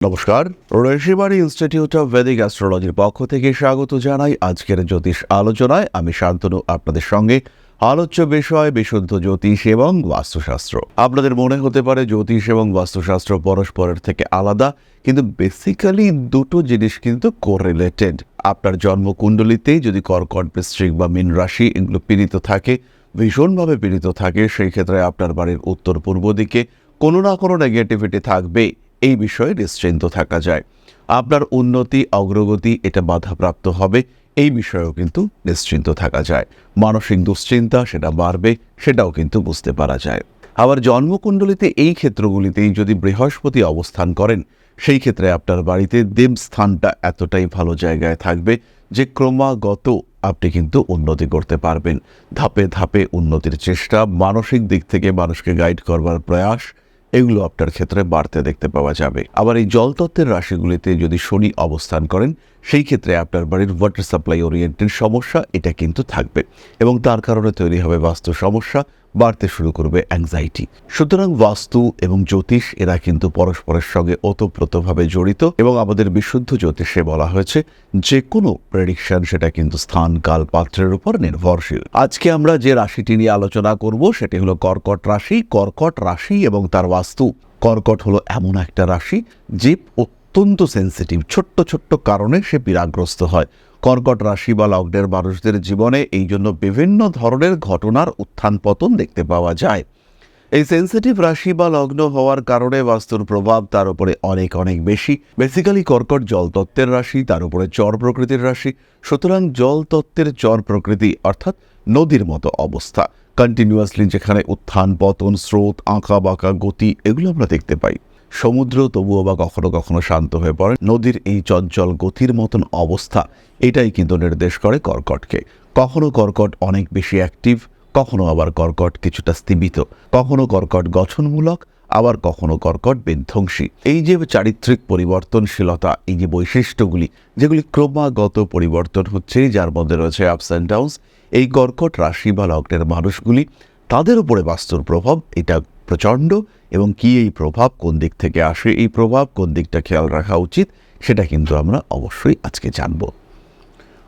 নমস্কার Rishibari Institute of Vedic অ্যাস্ট্রোলজির পক্ষ থেকে স্বাগত জানাই আজকের জ্যোতিষ আলোচনায়। আমি শান্তনু, আপনাদের সঙ্গে আলোচ্য বিষয়, বিশুদ্ধ জ্যোতিষ এবং বাস্তুশাস্ত্র। আপনাদের মনে হতে পারে জ্যোতিষ এবং বাস্তুশাস্ত্র পরস্পরের থেকে আলাদা, কিন্তু বেসিক্যালি দুটো জিনিস কিন্তু কোরিলেটেড আপনার জন্মকুণ্ডলিতে যদি কর্কট, বৃশ্চিক বা মীন রাশি এগুলো পীড়িত থাকে, ভীষণভাবে পীড়িত থাকে, সেই ক্ষেত্রে আপনার বাড়ির উত্তর পূর্ব দিকে কোনো না কোনো নেগেটিভিটি থাকবে এই বিষয়ে নিশ্চিন্ত থাকা যায়। আপনার উন্নতি, অগ্রগতি এটা বাধাপ্রাপ্ত হবে, এই বিষয়েও কিন্তু নিশ্চিন্ত থাকা যায়। মানসিক দুশ্চিন্তা সেটা বাড়বে, সেটাও কিন্তু বুঝতে পারা যায়। আবার জন্মকুণ্ডলিতে এই ক্ষেত্রগুলিতেই যদি বৃহস্পতি অবস্থান করেন, সেই ক্ষেত্রে আপনার বাড়িতে দেবস্থানটা এতটাই ভালো জায়গায় থাকবে যে ক্রমাগত আপনি কিন্তু উন্নতি করতে পারবেন। ধাপে ধাপে উন্নতির চেষ্টা, মানসিক দিক থেকে মানুষকে গাইড করবার প্রয়াস এগুলো আপনার ক্ষেত্রে বাড়তে দেখতে পাওয়া যাবে। আবার এই জলতত্ত্বের রাশিগুলিতে যদি শনি অবস্থান করেন সেই ক্ষেত্রে আপনার বাড়ির ওয়াটার সাপ্লাই ওরিয়েন্টেড সমস্যা, এটা কিন্তু থাকবে এবং তার কারণে তৈরি হবে বাস্তু সমস্যা, বাড়তে শুরু করবে অ্যাংজাইটি সুতরাং বাস্তু এবং জ্যোতিষ, এরা কিন্তু পরস্পরের সঙ্গে ওতপ্রোতভাবে জড়িত এবং আমাদের বিশুদ্ধ জ্যোতিষে বলা হয়েছে যে কোনো প্রেডিকশন সেটা কিন্তু স্থান, কাল, পাত্রের উপর নির্ভরশীল। আজকে আমরা যে রাশিটি নিয়ে আলোচনা করব, সেটি হলো কর্কট রাশি। কর্কট রাশি এবং তার বাস্তু। কর্কট হলো এমন একটা রাশি যে অত্যন্ত সেন্সিটিভ ছোট্ট ছোট্ট কারণে সে পীড়াগ্রস্ত হয়। কর্কট রাশি বা লগ্নের মানুষদের জীবনে এই জন্য বিভিন্ন ধরনের ঘটনার উত্থান পতন দেখতে পাওয়া যায়। এই সেন্সিটিভ রাশি বা লগ্ন হওয়ার কারণে বাস্তুর প্রভাব তার উপরে অনেক অনেক বেশি। বেসিক্যালি কর্কট জলতত্ত্বের রাশি, তার উপরে চর প্রকৃতির রাশি। সুতরাং জলতত্ত্বের চর প্রকৃতি, অর্থাৎ নদীর মতো অবস্থা। কন্টিনিউয়াসলি যেখানে উত্থান পতন স্রোত আঁকা বাঁকা গতি, এগুলো আমরা দেখতে পাই। সমুদ্র তবুও বা কখনো কখনো শান্ত হয়ে পড়ে। নদীর এই চঞ্চল গতির মতন অবস্থা, এটাই কিন্তু নির্দেশ করে কর্কটকে। কখনো কর্কট অনেক বেশি অ্যাক্টিভ কখনো আবার কর্কট কিছুটা স্থিমিত। কখনো কর্কট গঠনমূলক, আবার কখনো কর্কট বিধ্বংসী। এই যে চারিত্রিক পরিবর্তনশীলতা, এই যে বৈশিষ্ট্যগুলি, যেগুলি ক্রমাগত পরিবর্তন হচ্ছে, যার মধ্যে রয়েছে আপস অ্যান্ড ডাউনস এই কর্কট রাশি বা লগ্নের মানুষগুলি তাদের উপরে বাস্তুর প্রভাব, এটা প্রচণ্ড এবং কি এই প্রভাব, কোন দিক থেকে আসে এই প্রভাব, কোন দিকটা খেয়াল রাখা উচিত, সেটা কিন্তু আমরা অবশ্যই আজকে জানব।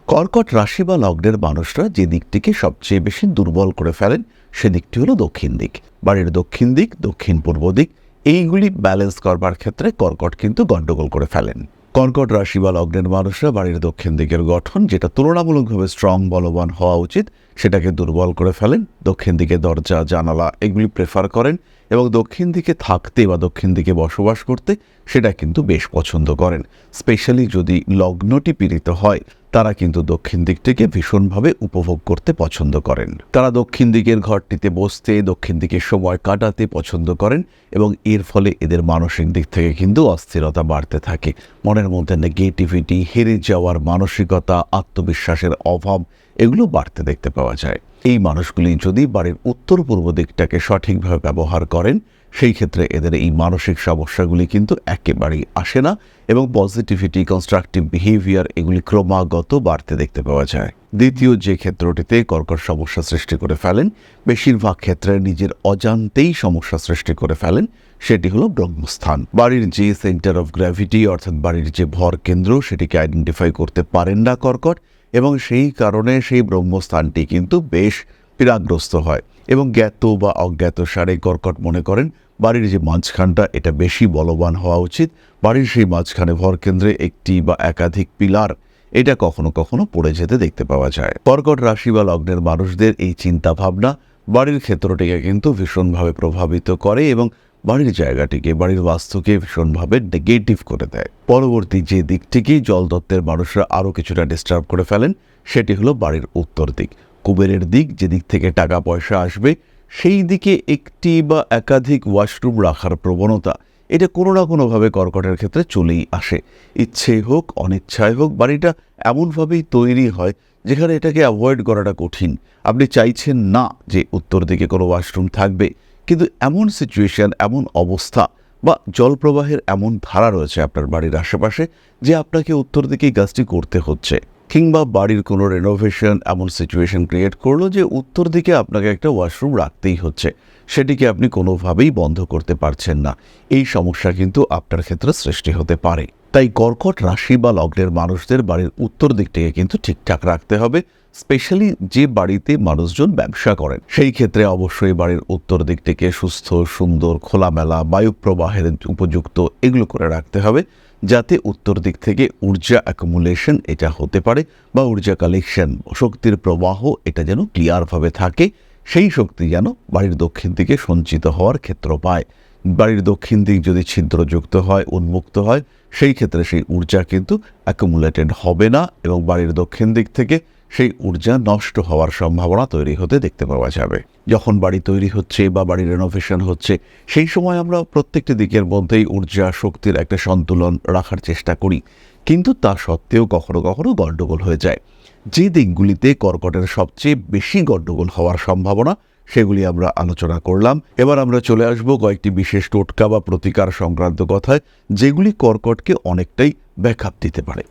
কর্কট রাশি বা লগ্নের মানুষরা যে দিকটিকে সবচেয়ে বেশি দুর্বল করে ফেলেন সেদিকটি হলো দক্ষিণ দিক। বাড়ির দক্ষিণ দিক দক্ষিণ পূর্ব দিক, এইগুলি ব্যালেন্স করবার ক্ষেত্রে কর্কট কিন্তু গণ্ডগোল করে ফেলেন। কর্কট রাশি বা লগ্নের মানুষরা বাড়ির দক্ষিণ দিকের গঠন যেটা তুলনামূলকভাবে স্ট্রং বলবান হওয়া উচিত, সেটাকে দুর্বল করে ফেলেন। দক্ষিণ দিকে দরজা, জানালা, এগুলি প্রেফার করেন। এবং দক্ষিণ দিকে থাকতে বা দক্ষিণ দিকে বসবাস করতে সেটা কিন্তু বেশ পছন্দ করেন। স্পেশালি যদি লগ্নটি পীড়িত হয়, তারা কিন্তু দক্ষিণ দিকটিকে ভীষণভাবে উপভোগ করতে পছন্দ করেন। তারা দক্ষিণ দিকের ঘরটিতে বসতে, দক্ষিণ দিকে সময় কাটাতে পছন্দ করেন এবং এর ফলে এদের মানসিক দিক থেকে কিন্তু অস্থিরতা বাড়তে থাকে। মনের মধ্যে নেগেটিভিটি হেরে যাওয়ার মানসিকতা, আত্মবিশ্বাসের অভাব, এগুলো বাড়তে দেখতে পাওয়া যায়। এই মানুষগুলি যদি বাড়ির উত্তর পূর্ব দিকটাকে সঠিকভাবে ব্যবহার করেন, সেই ক্ষেত্রে এদের এই মানসিক সমস্যাগুলি কিন্তু একেবারেই আসে না এবং পজিটিভিটি কনস্ট্রাকটিভ বিহেভিয়ার এগুলি ক্রমাগত বাড়তে দেখতে পাওয়া যায়। দ্বিতীয় যে ক্ষেত্রটিতে কর্কট সমস্যা সৃষ্টি করে ফেলেন, বেশিরভাগ ক্ষেত্রে নিজের অজান্তেই সমস্যা সৃষ্টি করে ফেলেন, সেটি হলো ব্রহ্মস্থান। বাড়ির যে সেন্টার অফ গ্র্যাভিটি অর্থাৎ বাড়ির যে ভর কেন্দ্র, সেটিকে আইডেন্টিফাই করতে পারেন না কর্কট এবং সেই কারণে সেই ব্রহ্মস্থানটি কিন্তু বেশ পীড়াগ্রস্ত হয় এবং জ্ঞাত বা অজ্ঞাত সারে কর্কট মনে করেন, বাড়ির যে মাঝখানটা এটা বেশি বলবান হওয়া উচিত। বাড়ির সেই মাঝখানে ভরকেন্দ্রে একটি বা একাধিক পিলার, এটা কখনো কখনো পড়ে যেতে দেখতে পাওয়া যায়। কর্কট রাশি বা লগ্নের মানুষদের এই চিন্তা ভাবনা বাড়ির ক্ষেত্রটিকে কিন্তু ভীষণভাবে প্রভাবিত করে এবং বাড়ির জায়গাটিকে, বাড়ির বাস্তুকে ভীষণভাবে নেগেটিভ করে দেয়। পরবর্তী যে দিকটিকে জলদত্তের মানুষরা আরও কিছুটা ডিস্টার্ব করে ফেলেন, সেটি হলো বাড়ির উত্তর দিক। কুবেরের দিক, যে দিক থেকে টাকা পয়সা আসবে, সেই দিকে একটি বা একাধিক ওয়াশরুম রাখার প্রবণতা, এটা কোনো না কোনোভাবে কর্কটের ক্ষেত্রে চলেই আসে। ইচ্ছে হোক অনিচ্ছায় হোক, বাড়িটা এমনভাবেই তৈরি হয়, যেখানে এটাকে অ্যাভয়েড করাটা কঠিন। আপনি চাইছেন না যে উত্তর দিকে কোনো ওয়াশরুম থাকবে কিন্তু এমন সিচুয়েশান এমন অবস্থা বা জলপ্রবাহের এমন ধারা রয়েছে আপনার বাড়ির আশেপাশে যে আপনাকে উত্তর দিকেই গাছটি করতে হচ্ছে। কিংবা বাড়ির কোনো রেনোভেশন এমন সিচুয়েশন ক্রিয়েট করল যে উত্তর দিকে আপনাকে একটা ওয়াশরুম রাখতেই হচ্ছে। সেটিকে আপনি কোনোভাবেই বন্ধ করতে পারছেন না। এই সমস্যা কিন্তু আপনার ক্ষেত্রে সৃষ্টি হতে পারে। তাই কর্কট রাশি বা লগ্নের মানুষদের বাড়ির উত্তর দিকটিকে কিন্তু ঠিকঠাক রাখতে হবে। স্পেশালি যে বাড়িতে মানুষজন ব্যবসা করেন, সেই ক্ষেত্রে অবশ্যই বাড়ির উত্তর দিকটিকে সুস্থ, সুন্দর, খোলামেলা বায়ু প্রবাহের উপযুক্ত এগুলো করে রাখতে হবে। যাতে উত্তর দিক থেকে ঊর্জা অ্যাকুমুলেশন এটা হতে পারে বা ঊর্জা কালেকশন শক্তির প্রবাহ এটা যেন ক্লিয়ারভাবে থাকে, সেই শক্তি যেন বাড়ির দক্ষিণ দিকে সঞ্চিত হওয়ার ক্ষেত্র পায়। বাড়ির দক্ষিণ দিক যদি ছিদ্রযুক্ত হয়, উন্মুক্ত হয়, সেই ক্ষেত্রে সেই ঊর্জা কিন্তু অ্যাকুমুলেটেড হবে না এবং বাড়ির দক্ষিণ দিক থেকে সেই ঊর্জা নষ্ট হওয়ার সম্ভাবনা তৈরি হতে দেখতে পাওয়া যাবে। যখন বাড়ি তৈরি হচ্ছে বা বাড়ি রেনোভেশন হচ্ছে, সেই সময় আমরা প্রত্যেকটি দিকের মধ্যেই ঊর্জা শক্তির একটা সন্তুলন রাখার চেষ্টা করি। কিন্তু তা সত্ত্বেও কখনো কখনো গণ্ডগোল হয়ে যায়। যে দিকগুলিতে কর্কটের সবচেয়ে বেশি গণ্ডগোল হওয়ার সম্ভাবনা, সেগুলি আমরা আলোচনা করলাম। এবার আমরা চলে আসব কয়েকটি বিশেষ টোটকা বা প্রতিকার সংক্রান্ত কথায়, যেগুলি কর্কটকে অনেকটাই ব্যাকআপ দিতে পারে।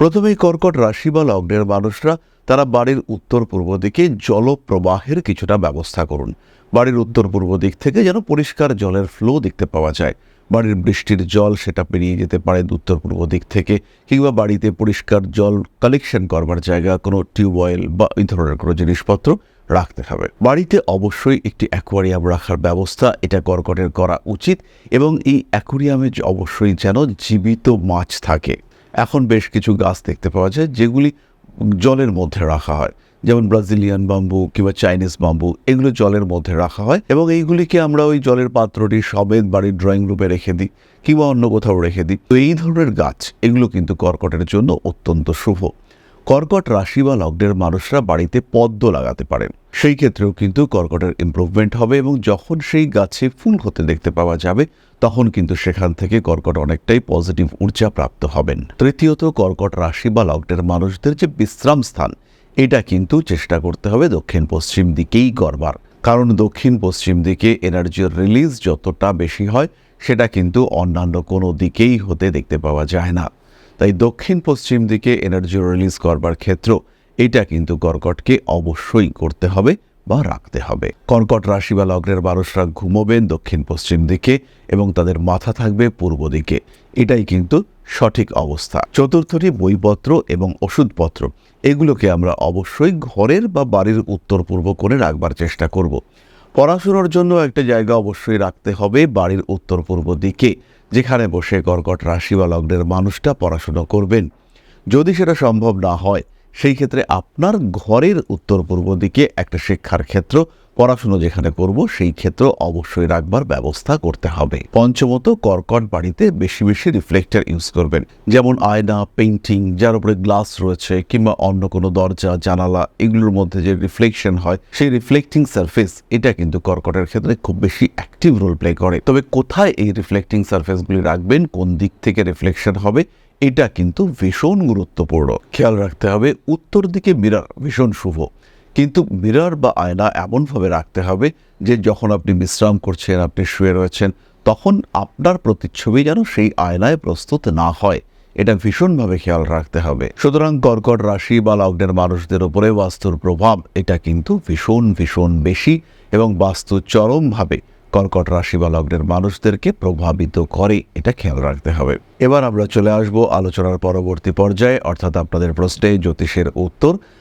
প্রথমেই কর্কট রাশি বা লগ্নের মানুষরা তারা বাড়ির উত্তর পূর্ব দিকে জলপ্রবাহের কিছুটা ব্যবস্থা করুন। বাড়ির উত্তর পূর্ব দিক থেকে যেন পরিষ্কার জলের ফ্লো দেখতে পাওয়া যায়। বাড়ির বৃষ্টির জল সেটা পেরিয়ে যেতে পারে উত্তর পূর্ব দিক থেকে কিংবা বাড়িতে পরিষ্কার জল কালেকশন করবার জায়গা, কোনো টিউবওয়েল বা এই ধরনের কোনো জিনিসপত্র রাখতে হবে। বাড়িতে অবশ্যই একটি অ্যাকোয়ারিয়াম রাখার ব্যবস্থা, এটা কর্কটের করা উচিত এবং এই অ্যাকোয়ারিয়ামে অবশ্যই যেন জীবিত মাছ থাকে। এখন বেশ কিছু গাছ দেখতে পাওয়া যায় যেগুলি জলের মধ্যে রাখা হয়। যেমন ব্রাজিলিয়ান বাম্বু কিংবা চাইনিজ বাম্বু এগুলো জলের মধ্যে রাখা হয় এবং এইগুলিকে আমরা ওই জলের পাত্রটি সবেত বাড়ির ড্রয়িং রুমে রেখে দিই কিংবা অন্য কোথাও রেখে দিই। তো এই ধরনের গাছ এগুলো কিন্তু কর্কটের জন্য অত্যন্ত শুভ। কর্কট রাশি বা লগ্নের মানুষরা বাড়িতে পদ্ম লাগাতে পারেন। সেই ক্ষেত্রেও কিন্তু কর্কটের ইমপ্রুভমেন্ট হবে এবং যখন সেই গাছে ফুল হতে দেখতে পাওয়া যাবে, তখন কিন্তু সেখান থেকে কর্কট অনেকটাই পজিটিভ ঊর্জা প্রাপ্ত হবেন। তৃতীয়ত, কর্কট রাশি বা লগ্নের মানুষদের যে বিশ্রাম স্থান, এটা কিন্তু চেষ্টা করতে হবে দক্ষিণ পশ্চিম দিকেই করবার কারণ দক্ষিণ পশ্চিম দিকে এনার্জির রিলিজ যতটা বেশি হয়, সেটা কিন্তু অন্যান্য কোনো দিকেই হতে দেখতে পাওয়া যায় না। তাই দক্ষিণ পশ্চিম দিকে এনার্জি রিলিজ করবার ক্ষেত্র এটা কিন্তু কর্কটকে অবশ্যই করতে হবে বা রাখতে হবে। কর্কট রাশি বা লগ্নের মানুষরা ঘুমোবেন দক্ষিণ পশ্চিম দিকে এবং তাদের মাথা থাকবে পূর্ব দিকে। এটাই কিন্তু সঠিক অবস্থা। চতুর্থটি বইপত্র এবং ওষুধপত্র, এগুলোকে আমরা অবশ্যই ঘরের বা বাড়ির উত্তর পূর্ব করে রাখবার চেষ্টা করব। পড়াশোনার জন্য একটা জায়গা অবশ্যই রাখতে হবে বাড়ির উত্তর পূর্ব দিকে। যেখানে বসে কর্কট রাশি বা লগ্নের মানুষটা পড়াশুনো করবেন। যদি সেটা সম্ভব না হয়, সেই ক্ষেত্রে আপনার ঘরের উত্তর পূর্ব দিকে একটা শিক্ষার ক্ষেত্র পড়াশুনো যেখানে করব, সেই ক্ষেত্র অবশ্যই রাখবার ব্যবস্থা করতে হবে। পঞ্চমত, কর্কট বাড়িতে বেশি বেশি রিফ্লেক্টর ইউজ করবেন। যেমন আয়না পেন্টিং যার উপরে গ্লাস রয়েছে, কিংবা অন্য কোনো দরজা, জানালা, এগুলোর মধ্যে যে রিফ্লেকশন হয়, সেই রিফ্লেক্টিং সারফেস এটা কিন্তু কর্কটের ক্ষেত্রে খুব বেশি অ্যাক্টিভ রোল প্লে করে। তবে কোথায় এই রিফ্লেক্টিং সারফেসগুলি রাখবেন, কোন দিক থেকে রিফ্লেকশন হবে, এটা কিন্তু ভীষণ গুরুত্বপূর্ণ। খেয়াল রাখতে হবে, উত্তর দিকে মিরার ভীষণ শুভ। কিন্তু মিরর বা আয়না এমনভাবে রাখতে হবে যে যখন আপনি বিশ্রাম করছেন, আপনি শুয়ে রয়েছেন, তখন আপনার প্রতিচ্ছবি যেন সেই আয়নায় প্রস্তুত না হয়। এটা ভীষণভাবে খেয়াল রাখতে হবে। সুতরাং কর্কট রাশি বা লগ্নের মানুষদের উপরে বাস্তুর প্রভাব, এটা কিন্তু ভীষণ ভীষণ বেশি এবং বাস্তু চরমভাবে কর্কট রাশি বা লগ্নের মানুষদেরকে প্রভাবিত করে, এটা খেয়াল রাখতে হবে। এবার আমরা চলে আসব আলোচনার পরবর্তী পর্যায়ে, অর্থাৎ আপনাদের প্রশ্নে জ্যোতিষের উত্তর।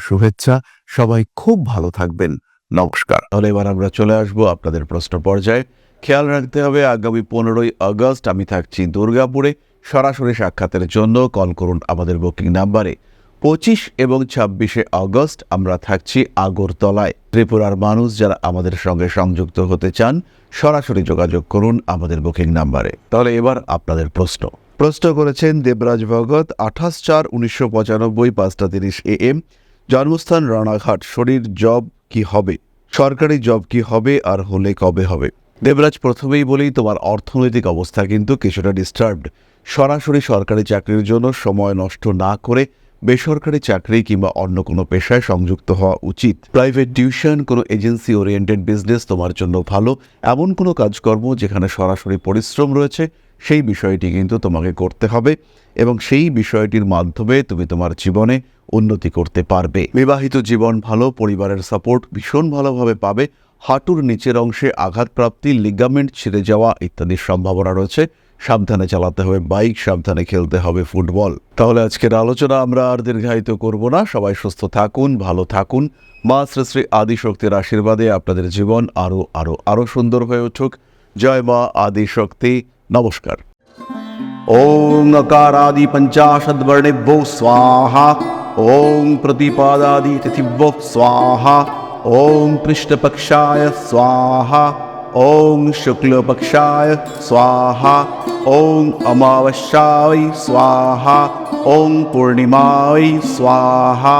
শুভেচ্ছা। সবাই খুব ভালো থাকবেন। নমস্কার। তাহলে এবার আমরা চলে আসব আপনাদের প্রশ্ন পর্যায়ে। খেয়াল রাখতে হবে, আগামী পনেরোই আগস্ট আমি থাকছি দুর্গাপুরে। সরাসরি সাক্ষাতের জন্য কল করুন আমাদের বুকিং নাম্বারে। পঁচিশ এবং ছাব্বিশে আগস্ট আমরা থাকছি আগরতলায়। ত্রিপুরার মানুষ যারা আমাদের সঙ্গে সংযুক্ত হতে চান, সরাসরি যোগাযোগ করুন আমাদের বুকিং নাম্বারে। তাহলে এবার আপনাদের প্রশ্ন। প্রশ্ন করেছেন দেবরাজ ভগত, আঠাশ চার উনিশশো পঁচানব্বই পাঁচটা তিরিশ এ এম। জন্মস্থান রানাঘাট, শরীর জব কি হবে? সরকারি জব কি হবে আর হলে কবে হবে? দেবরাজ প্রথমেই বলি তোমার অর্থনৈতিক অবস্থা কিন্তু কিছুটা ডিস্টার্বড সরাসরি সরকারি চাকরির জন্য সময় নষ্ট না করে বেসরকারি চাকরি কিংবা অন্য কোনো পেশায় সংযুক্ত হওয়া উচিত। প্রাইভেট টিউশন, কোনো এজেন্সি ওরিয়েন্টেড বিজনেস তোমার জন্য ভালো। এমন কোনো কাজকর্ম যেখানে সরাসরি পরিশ্রম রয়েছে সেই বিষয়টি কিন্তু তোমাকে করতে হবে এবং সেই বিষয়টির মাধ্যমে তুমি তোমার জীবনে উন্নতি করতে পারবে। বিবাহিত জীবন ভালো, পরিবারের সাপোর্ট ভীষণ ভালোভাবে পাবে, হাঁটুর নিচের অংশে আঘাতপ্রাপ্তি লিগামেন্ট ছিঁড়ে যাওয়া ইত্যাদির সম্ভাবনা রয়েছে। সাবধানে চালাতে হবে বাইক সাবধানে খেলতে হবে ফুটবল তাহলে আজকের আলোচনা আমরা আর দীর্ঘায়িত করব না। সবাই সুস্থ থাকুন, ভালো থাকুন। মা শ্রী শ্রী আদিশক্তির আশীর্বাদে আপনাদের জীবন আরও আরও আরও সুন্দর হয়ে উঠুক। জয় মা আদিশক্তি। নমস্কার। ওম নকারাদি পঞ্চাশদ বর্ণেভ্যো স্বাহা ওম প্রতিপাদাদি তিথিভ্যো স্বাহা ওম পৃষ্ঠপক্ষায় স্বাহা ওম শুক্লপক্ষায় স্বাহা ওম অমাবস্যায় স্বাহা ওম পূর্ণিমায় স্বাহা।